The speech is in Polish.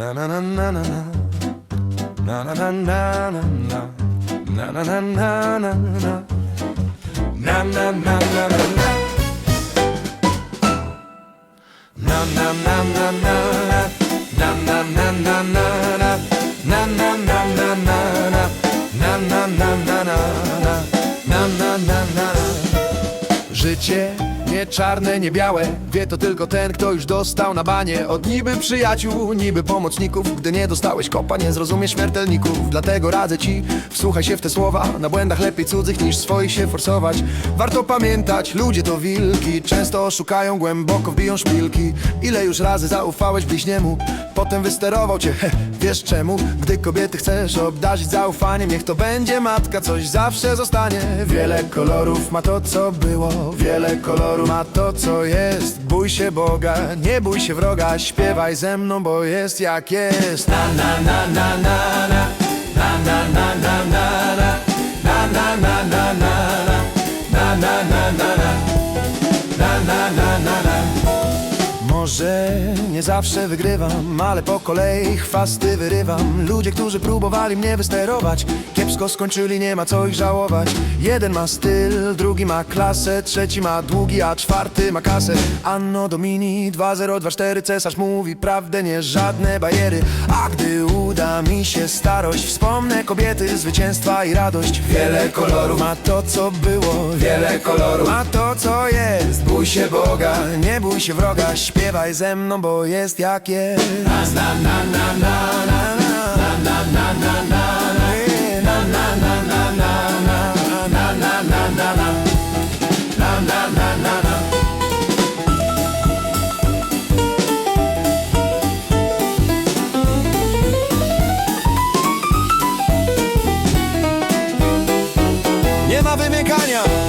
Na na na na na na Na na na na na na Na na na na na na Na na na na na na Na na na na na Na na Życie nie czarne, nie białe. Wie to tylko ten, kto już dostał na banie. Od niby przyjaciół, niby pomocników. Gdy nie dostałeś kopa, nie zrozumiesz śmiertelników. Dlatego radzę ci, wsłuchaj się w te słowa. Na błędach lepiej cudzych niż swoich się forsować. Warto pamiętać, ludzie to wilki. Często oszukają, głęboko wbiją szpilki. Ile już razy zaufałeś bliźniemu Potem wysterował cię, he, wiesz czemu? Gdy kobiety chcesz obdarzyć zaufaniem Niech to będzie matka, coś zawsze zostanie. Wiele kolorów ma to co było. Wiele kolorów ma to co jest. Bój się Boga, nie bój się wroga. Śpiewaj ze mną, bo jest jak jest. Na na na na na Na może nie zawsze wygrywam, ale po kolei chwasty wyrywam. Ludzie, którzy próbowali mnie wysterować Kiepsko skończyli, nie ma co ich żałować. Jeden ma styl, drugi ma klasę Trzeci ma długi, a czwarty ma kasę. Anno Domini 2024 Cesarz mówi prawdę, nie żadne bajery A gdy uda mi się starość Wspomnę kobiety, zwycięstwa i radość. Wiele kolorów ma to, co było Wiele kolorów ma to, co jest się Boga, nie bój się wroga Śpiewaj ze mną, bo jest jak jest Na na na na na na na na na na na Nie ma wymykania!